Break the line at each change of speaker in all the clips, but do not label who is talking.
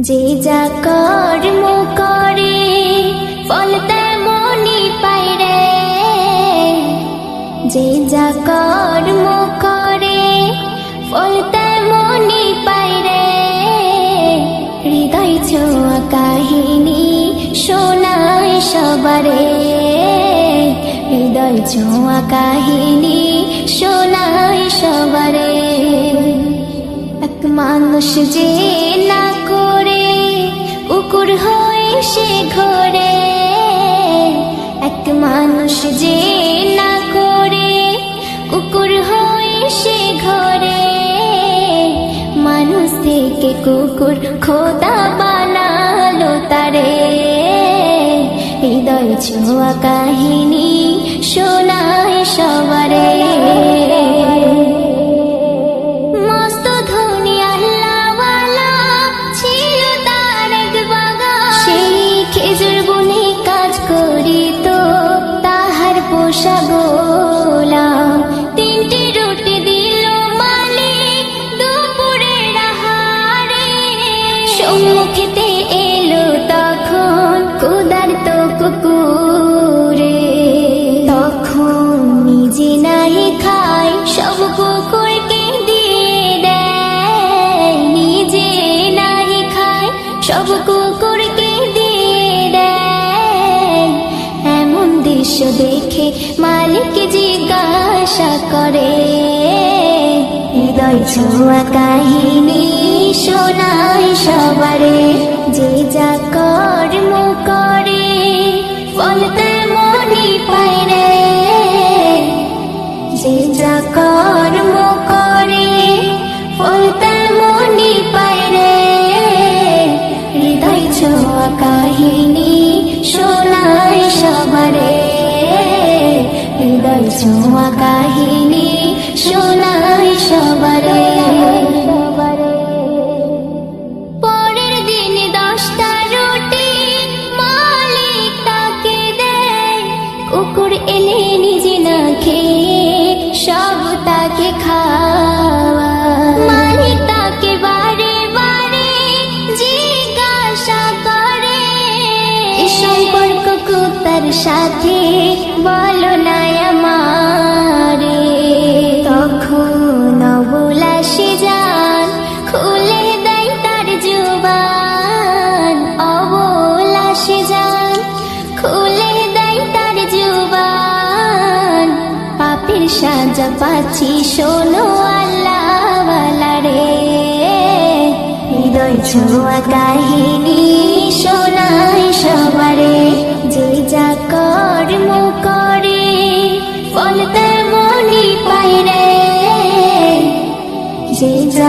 যে যা কর্ম করে, ফল তেমনি পাই রে। যে যা কর্ম করে, ফল তেমনি পাই রে। হৃদয় ছোঁয়া কাহিনী শোনায় সবারে। হৃদয় ছোঁয়া কাহিনী শোনায় সবারে। এক মানুষ যে না কুকুর হয়ে সে ঘরে। এক মানুষ যে না করে, কুকুর হয়ে সে ঘরে। মানুষ থেকে কুকুর খোদা বানালো তারে। হৃদয় ছোঁয়া কাহিনী শোনায় সবারে। এলো তখন ক্ষুধার্ত কুকুরে। তখন নিজে খায় দিয়ে নিজে খায় এমন দৃশ্য দেখে মালিক জিজ্ঞাসা করে ছোঁয়া কাহিনী শোনায় সবারে। যে যা কর্ম করে ফল তেমনি পায় রে। যে যা কর্ম করে ফল তেমনি পায় রে। হৃদয় ছোঁয়া কাহিনী শোনায় সবারে। হৃদয় ছোঁয়া কাহিনী শোনায় কুত্তার সাথে বলো না আমারে। তখন অবলা যান খুলে দেয় তার জুবান। অবলা সে যান খুলে দেয় তার জুবান। পাপের সাজা পাচ্ছি, শোনো আল্লাহ রে। হৃদয় ছোঁয়া কাহিনী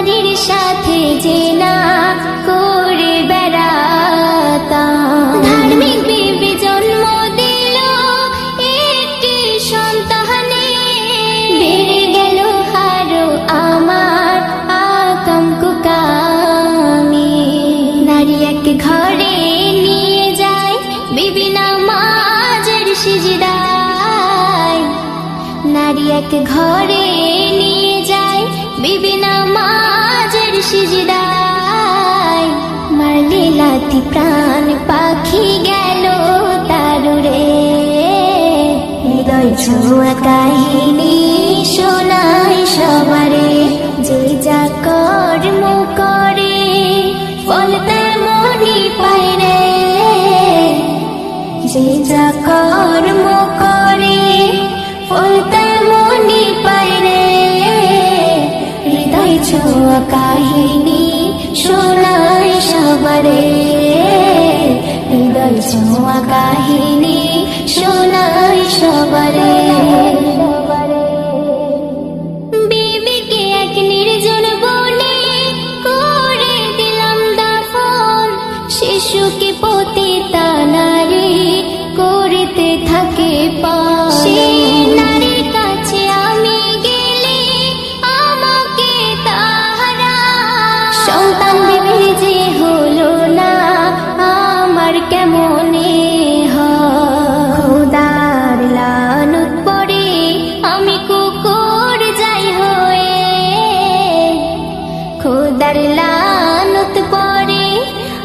নারীর সাথে যে না করে বেড়াতাম। ধার্মিক বিবি জন্ম দিল একটি সন্তানে। বেড়ে গেল হারো আমার আতঙ্ক কামি। নারী এক ঘরে নিয়ে যায় বিবি নামাজের সিজদায়। নারী এক ঘরে নিয়ে যায় বিবি নামাজের সিজদায় মারলে লাথি প্রাণ পাখি গেল তারুরে। হৃদয় ছোঁয়া কাহিনী শোনায় সবারে। কাহিনী শোনায় সবারে। হৃদয় ছোঁয়া কাহিনী শোনায় সবারে।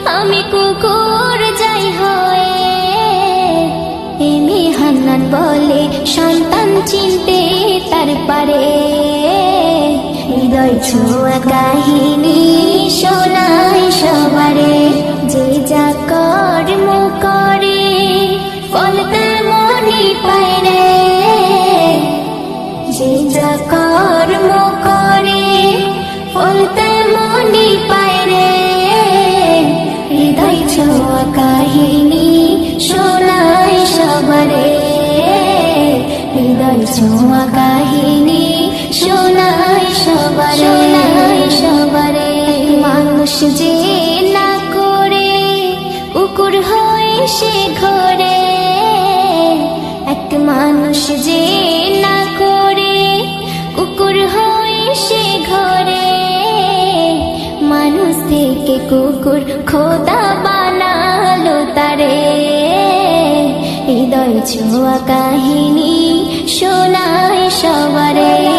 আমি কুকুর যাই হয়ে। এমি হান্নান বলে সন্তান চিনতে তার পারে। হৃদয় ছোঁয়া কাহিনী শোনায় সবারে। যে যা কর্ম করে, ফল তার মনে পায় রে। যে যা ছোঁয়া কাহিনী শোনায় সবারে সবারে। মানুষ যে না করে কুকুর হয়ে সে ঘরে। এক মানুষ যে না করে কুকুর হয়ে সে ঘরে। মানুষ থেকে কুকুর খোদা বানালো তারে। হৃদয় ছোঁয়া কাহিনী শোনায় সবারে।